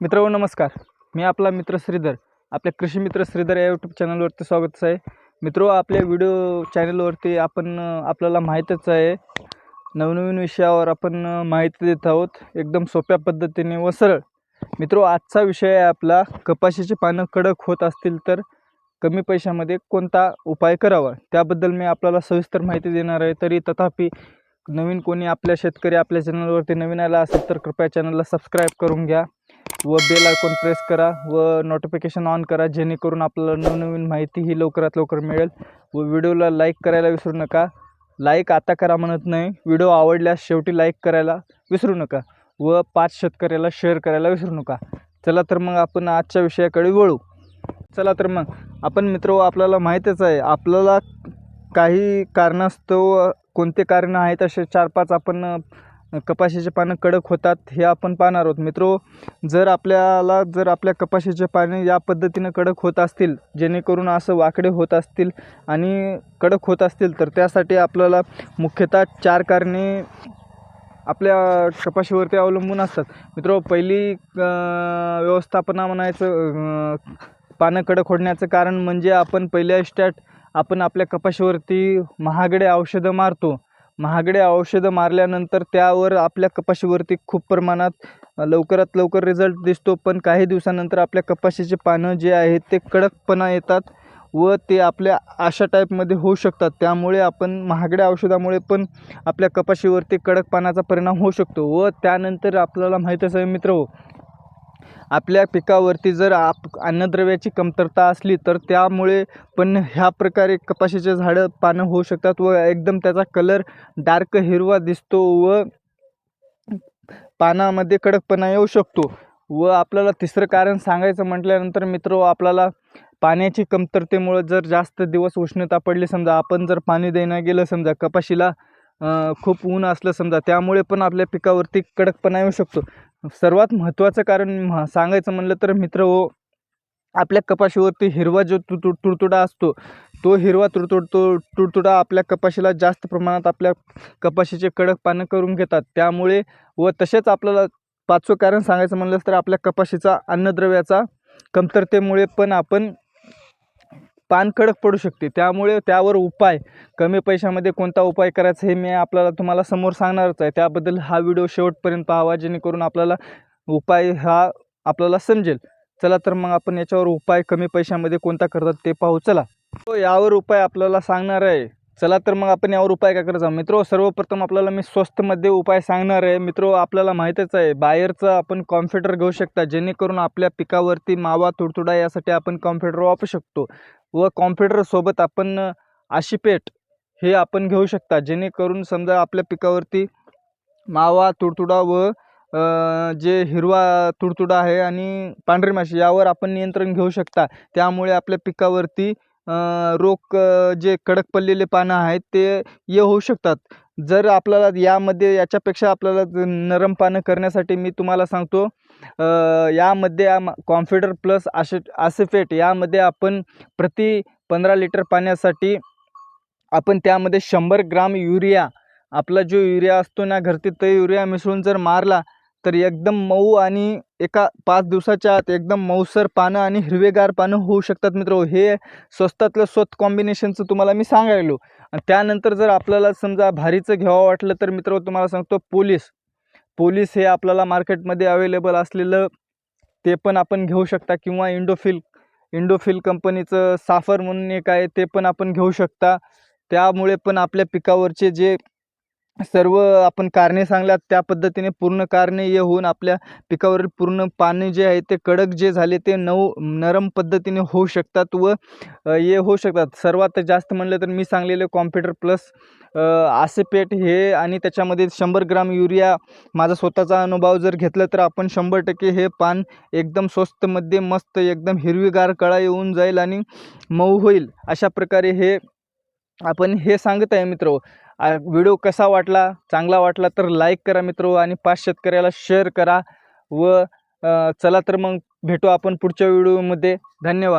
मित्रांनो नमस्कार. मी आपला मित्र श्रीधर. आपल्या कृषी मित्र श्रीधर या यूट्यूब चॅनलवरती स्वागतच आहे. मित्रो आपल्या व्हिडिओ चॅनलवरती आपण आपल्याला माहीतच आहे. नवनवीन विषयावर आपण माहिती देत आहोत. एकदम सोप्या पद्धतीने व सरळ. मित्रो आजचा विषय आहे आपला कपाशीची पानं कडक होत असतील तर कमी पैशामध्ये कोणता उपाय करावा? त्याबद्दल मी आपल्याला सविस्तर माहिती देणार आहे. तरी तथापि नवीन कोणी आपल्या शेतकरी आपल्या चॅनलवरती नवीन आला असेल तर कृपया चॅनलला सबस्क्राईब करून घ्या. व बेल आयकॉन प्रेस करा व नोटिफिकेशन ऑन करा जेणेकरून आपल्याला नवनवीन माहिती ही लवकरात लवकर मिळेल. व व्हिडिओला लाईक करायला विसरू नका. लाईक आता करा म्हणत नाही. व्हिडिओ आवडल्यास शेवटी लाईक करायला विसरू नका. व पाच शेतकऱ्याला शेअर करायला विसरू नका. चला तर मग आपण आजच्या विषयाकडे वळू. चला तर मग आपण मित्र हो, आपल्याला माहीतच आहे. आपल्याला काही कारणास्तव कोणते कारण आहेत असे चार पाच आपण कपाशीचे पानं कडक होतात हे आपण पाहणार आहोत. मित्रो जर आपल्याला जर आपल्या कपाशीचे पाने या पद्धतीनं कडक होत असतील जेणेकरून असं वाकडे होत असतील आणि कडक होत असतील तर त्यासाठी आपल्याला मुख्यतः चार कारणे आपल्या कपाशीवरती अवलंबून असतात. मित्रो पहिली व्यवस्थापना म्हणायचं पानं कडक होण्याचं कारण म्हणजे आपण पहिल्या स्टार्ट आपण आपल्या कपाशीवरती महागडे औषधं मारतो. महागडे औषधं मारल्यानंतर त्यावर आपल्या कपाशीवरती खूप प्रमाणात लवकरात लवकर रिझल्ट दिसतो. पण काही दिवसानंतर आपल्या कपाशीचे पानं जे आहेत ते कडकपणा येतात व ते आपल्या अशा टाईपमध्ये होऊ शकतात. त्यामुळे आपण महागड्या औषधामुळे पण आपल्या कपाशीवरती कडक परिणाम होऊ शकतो व त्यानंतर आपल्याला माहीतच आहे मित्र हो आपल्या पिकावरती जर आप अन्नद्रव्याची कमतरता असली तर त्यामुळे पण ह्या प्रकारे कपाशीचे झाडं पानं होऊ शकतात व एकदम त्याचा कलर डार्क हिरवा दिसतो व पानामध्ये कडकपणा येऊ शकतो. व आपल्याला तिसरं कारण सांगायचं म्हटल्यानंतर मित्र आपल्याला पाण्याची कमतरतेमुळं जर जास्त दिवस उष्णता पडली समजा आपण जर पाणी देणं गेलं समजा कपाशीला खूप ऊन असलं समजा त्यामुळे पण आपल्या पिकावरती कडकपणा येऊ शकतो. सर्वात महत्त्वाचं कारण सांगायचं म्हणलं तर मित्र हो आपल्या कपाशीवरती हिरवा जो तु तु तुडतुडा असतो तो हिरवा तुडतुड तो तुडतुडा आपल्या कपाशीला जास्त प्रमाणात आपल्या कपाशीचे कडक पानं करून घेतात. त्यामुळे व तसेच आपल्याला पाचवं कारण सांगायचं म्हणलं तर आपल्या कपाशीचा अन्नद्रव्याचा कमतरतेमुळे पण आपण पान कडक पडू शकते. त्यामुळे त्यावर उपाय कमी पैशामध्ये कोणता उपाय करायचा हे मी आपल्याला तुम्हाला समोर सांगणारच आहे. त्याबद्दल हा व्हिडिओ शेवटपर्यंत पाहावा जेणेकरून आपल्याला उपाय हा आपल्याला समजेल. चला तर मग आपण याच्यावर उपाय कमी पैशामध्ये कोणता करतात ते पाहू. चला. तो यावर उपाय आपल्याला सांगणार आहे. चला तर मग आपण यावर उपाय काय करायचा मित्रो सर्वप्रथम आपल्याला मी स्वस्तमध्ये उपाय सांगणार आहे. मित्रो आपल्याला माहीतच आहे बाहेरचं आपण कॉम्प्युटर घेऊ शकता जेणेकरून आपल्या पिकावरती मावा तुडतुडा यासाठी आपण कॉम्प्युटर वापरू शकतो. व कॉम्प्युटरसोबत आपण आशिपेट हे आपण घेऊ शकता. जेणेकरून समजा आपल्या पिकावरती मावा तुडतुडा व जे हिरवा तुडतुडा आहे आणि पांढरी माशी यावर आपण नियंत्रण घेऊ शकता. त्यामुळे आपल्या पिकावरती रोग जे कडक पडलेले पानं आहेत ते ये होऊ शकतात. जर आपल्याला यामध्ये याच्यापेक्षा आपल्याला नरम पानं करण्यासाठी मी तुम्हाला सांगतो यामध्ये कॉम्प्युटर प्लस आशे आसेफेट यामध्ये आपण प्रति पंधरा लिटर पाण्यासाठी आपण त्यामध्ये शंभर ग्राम युरिया आपला जो युरिया असतो ना घरती तो युरिया मिसळून जर मारला तर एकदम मऊ आणि एका पाच दिवसाच्या आत एकदम मऊसर पानं आणि हिरवेगार पानं होऊ शकतात मित्र. हे स्वस्तातलं स्वस्त कॉम्बिनेशनचं तुम्हाला मी सांगायलो. आणि त्यानंतर जर आपल्याला समजा भारीचं घ्यावं वाटलं तर मित्र तुम्हाला सांगतो पोलीस. पोलीस हे आपल्याला मार्केटमध्ये अवेलेबल असलेलं ते पण आपण घेऊ शकता किंवा इंडोफिल इंडोफिल कंपनीचं साफर म्हणून एक आहे ते पण आपण घेऊ शकता. त्यामुळे पण आपल्या पिकावरचे जे सर्व आपण कारणे सांगल्यात त्या पद्धतीने पूर्ण कारणे ये होऊन आपल्या पिकावरील पूर्ण पाणी जे आहे ते कडक जे झाले ते नऊ नरम पद्धतीने होऊ शकतात व हे होऊ शकतात. सर्वात जास्त म्हणलं तर मी सांगलेले कॉम्प्युटर प्लस आसेपेट हे आणि त्याच्यामध्ये शंभर ग्राम युरिया माझा स्वतःचा अनुभव जर घेतला तर आपण शंभर टक्के हे पान एकदम स्वस्तमध्ये मस्त एकदम हिरवीगार कळा येऊन जाईल आणि मऊ होईल. अशा प्रकारे हे आपण हे सांगत आहे मित्र. व्हिडिओ कसा वाटला चांगला वाटला तर लाईक करा मित्र आणि पाच शेतकऱ्याला शेअर करा व चला तर मग भेटू आपण पुढच्या व्हिडिओमध्ये. धन्यवाद.